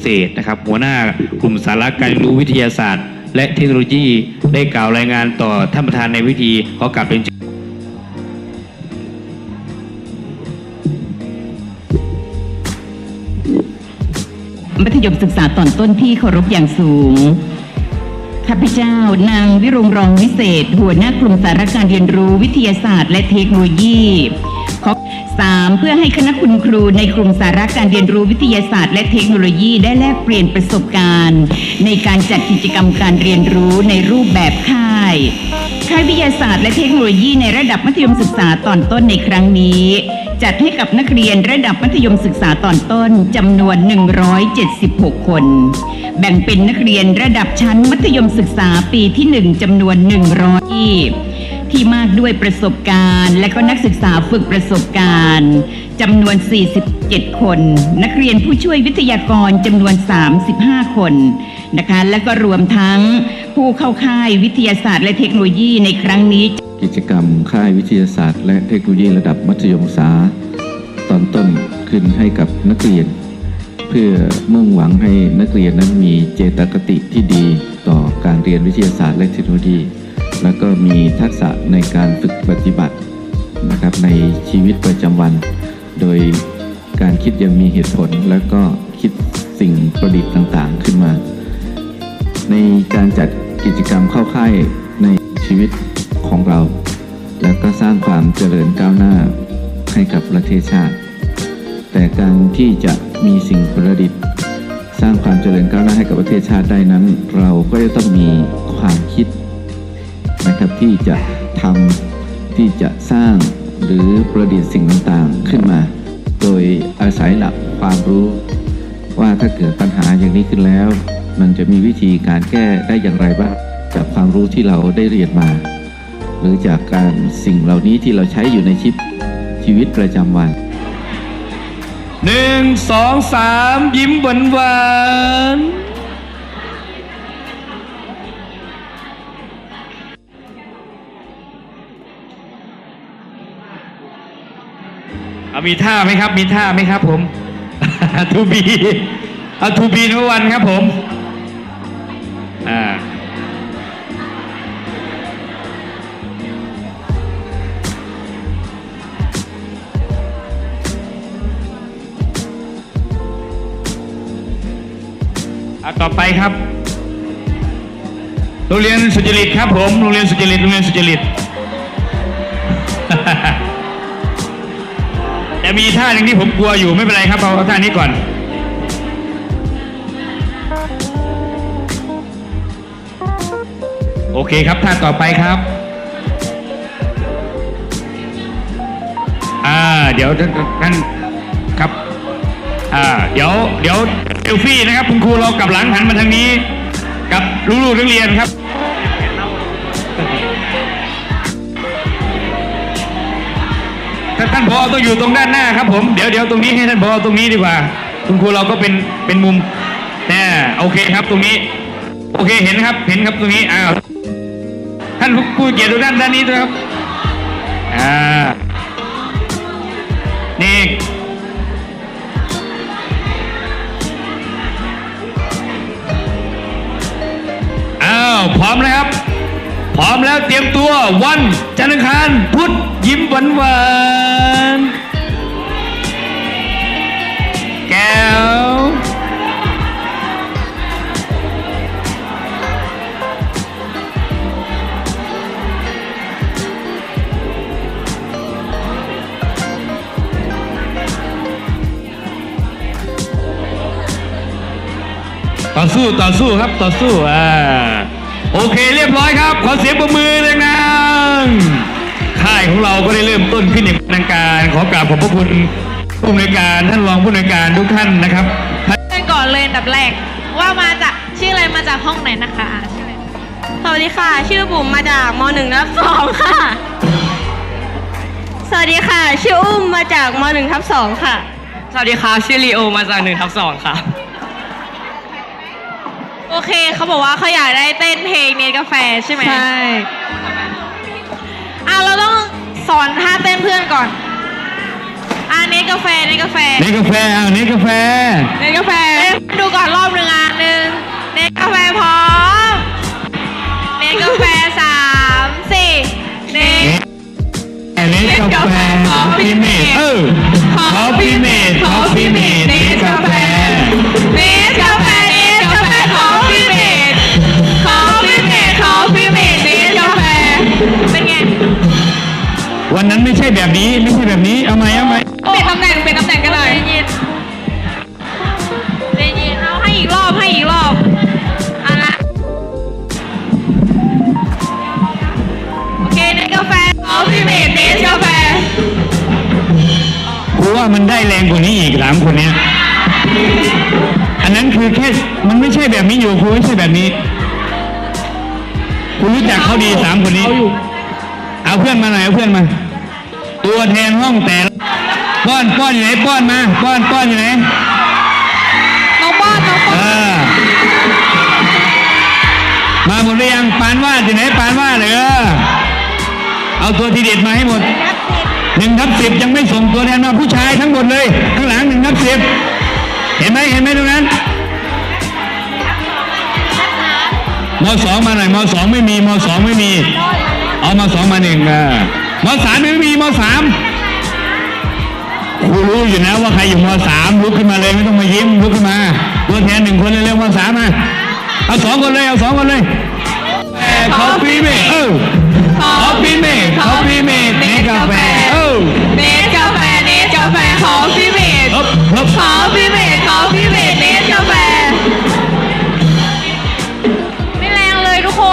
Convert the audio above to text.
เศษนะครับ หัวหน้ากลุ่มสาระการเรียนรู้วิทยาศาสตร์ และเทคโนโลยีได้กล่าวรายงานต่อท่านประธานในวิธีขอกลับเป็นมัธยมศึกษาตอนต้นที่เคารพอย่างสูงข้าพเจ้านางวิรงรองวิเศษ หัวหน้ากลุ่มสารการเรียนรู้วิทยาศาสตร์ และเทคโนโลยี ขอสามเพื่อให้คณะคุณครูในกลุ่มสาระการเรียนรู้วิทยาศาสตร์ และเทคโนโลยีได้แลกเปลี่ยนประสบการณ์ ในการจัดกิจกรรมการเรียนรู้ในรูปแบบค่าย ค่ายวิทยาศาสตร์และเทคโนโลยีในระดับมัธยมศึกษาตอนต้นในครั้งนี้ จัดให้กับนักเรียนระดับมัธยมศึกษาตอนต้นจำนวน 176 คน แบ่งเป็นนักเรียนระดับชั้นมัธยมศึกษาปีที่ 1จำนวน100ที่ ที่มากด้วยประสบการณ์ และก็นักศึกษาฝึกประสบการณ์จำนวน 47 คน นักเรียนผู้ช่วยวิทยากรจำนวน 35 คนนะคะและก็รวมทั้งผู้เข้าค่ายวิทยาศาสตร์และเทคโนโลยีในครั้งนี้ กิจกรรมค่ายวิทยาศาสตร์ และเทคโนโลยีระดับมัธยมศึกษา ตอนต้นขึ้นให้กับนักเรียน เพื่อมุ่งหวังให้นักเรียนนั้นมีเจตคติที่ดีต่อการเรียนวิทยาศาสตร์และเทคโนโลยี แล้วก็มีทักษะในการฝึกปฏิบัตินะครับในชีวิตประจำวัน โดยการคิดยังมีเหตุผล แล้วก็คิดสิ่งประดิษฐ์ต่างๆขึ้นมา ในการจัดกิจกรรมเข้าค่ายในชีวิตของเรา แล้วก็สร้างความเจริญก้าวหน้าให้กับประเทศชาติ แต่การที่จะมีสิ่งประดิษฐ์ สร้างความเจริญก้าวหน้าให้กับประเทศชาติได้นั้น เราก็จะต้องมีความคิด นะครับที่จะทำที่จะสร้างหรือประดิษฐ์สิ่งต่างๆขึ้นมา โดยอาศัยหลักความรู้ ว่าถ้าเกิดปัญหาอย่างนี้ขึ้นแล้ว มันจะมีวิธีการแก้ได้อย่างไรบ้างจากความรู้ที่เราได้เรียนมา หรือจากการสิ่งเหล่านี้ที่เราใช้อยู่ในชีวิตชีวิตประจำวันหนึ่งสองสามยิ้มหวานหวาน เอามีท่าไหมครับ มีท่าไหมครับ ผมทูบีเอาทูบีนวันครับผมอ่าอะต่อไปครับ โรงเรียนสุจริตครับผม โรงเรียนสุจริต โรงเรียนสุจริต มีท่าหนึ่งที่ผมกลัวอยู่ไม่เป็นไรครับเอาเอาท่านี้ก่อน โอเคครับท่าต่อไปครับอ่าเดี๋ยวท่านท่านครับอ่าเดี๋ยวเดี๋ยวเซลฟี่นะครับ คุณครูเรากลับหลังหันมาทางนี้ กับลูกๆนักเรียนครับ ท่านพอต้องอยู่ตรงด้านหน้าครับผมเดี๋ยวเดี๋ยวตรงนี้ให้ท่านพอตรงนี้ดีกว่า คุณครูเราก็เป็นเป็นมุมแน่โอเคครับตรงนี้ โอเคเห็นครับเห็นครับตรงนี้อ้าวท่านผู้เกียรติดูด้านด้านนี้ด้วยครับอ่านี่อ้าวพร้อมนะครับ พร้อมแล้วเตรียมตัววันจันทร์อังคารพุธยิ้มหวานหวานๆแก้วต่อสู้ต่อสู้ครับต่อสู้อ่า โอเคเรียบร้อยครับ ขอเสียงปรบมือเลยนะค่ายของเราก็ได้เริ่มต้นขึ้นอย่างเป็นทางการ ขอกราบขอบพระคุณผู้อำนวยการท่านรองผู้อำนวยการทุกท่านนะครับกันก่อนเลยอันดับแรกว่ามาจากชื่ออะไรมาจากห้องไหนนะคะอะชื่ออะไรสวัสดีค่ะ ชื่อบุ๋มมาจากมหนึ่งทับสองค่ะ สวัสดีค่ะ ชื่ออุ้มมาจากมหนึ่งทับสองค่ะ สวัสดีครับชื่อลีโอมาจากหนึ่งทับสองครับ โอเคเขาบอกว่าเขาอยากได้เต้นเพลงเนตกาแฟใช่ไหมใช่อะเราต้องสอนท่าเต้นเพื่อนก่อนอะเนตกาแฟเนตกาแฟเนตกาแฟอ้าวเนกาแฟเนตกาแฟดูก่อนรอบหนึ่งอะหนึ่งเนตกาแฟพร้อมเนตกาแฟสามสี่เนตเนตกาแฟคอฟฟี่เมดเออคอฟฟี่เมดคอฟฟี่เมดเนตกาแฟเนตกาแฟ บบนี้ไม่ใช่แบบนี้เอาไหมเอาไหมเปลี่ยนตำแหน่งเปลี่ยนตำแหน่งกันหน่อยได้ยินได้ยินเอาให้อีกรอบให้อีกรอบเอะนะโอเคในกาแฟออฟฟิเมทเบสกาแฟครูว่ามันได้แรงกว่านี้อีกสามคนเนี้ยอันนั้นคือแค่มันไม่ใช่แบบนี้อยู่ครูไม่ใช่แบบนี้ครูรู้จักเขาดีสามคนนี้ เอาเพื่อนมาหน่อยเอาเพื่อนมา ตัวแทนห้องแต่ละป้อนป้อนอยู่ไหนป้อนมาป้อนป้อนอยู่ไหนน้องป้อนน้องป้อนเออมาหมดหรือยังปานวาดอยู่ไหนปานวาดเลยเออเอาตัวทีเด็ดมาให้หมดหนึ่งทับสิบยังไม่ส่งตัวแทนมาผู้ชายทั้งหมดเลยข้างหลังหนึ่งทับสิบเห็นไหมเห็นไหมตรงนั้นมสองมาหน่อยมสองไม่มีมสองไม่มี เอามสองมาหนึ่งอ่า มสามไม่มีมสามครูรู้อยู่นะว่าใครอยู่มสามลุกขึ้นมาเลยไม่ต้องมายิ้มลุกขึ้นมาตัวแทนหนึ่งคนเร็วๆมสามมาเอาสองคนเลยเอาสองคนเลยคอฟฟี่เมเออคอฟ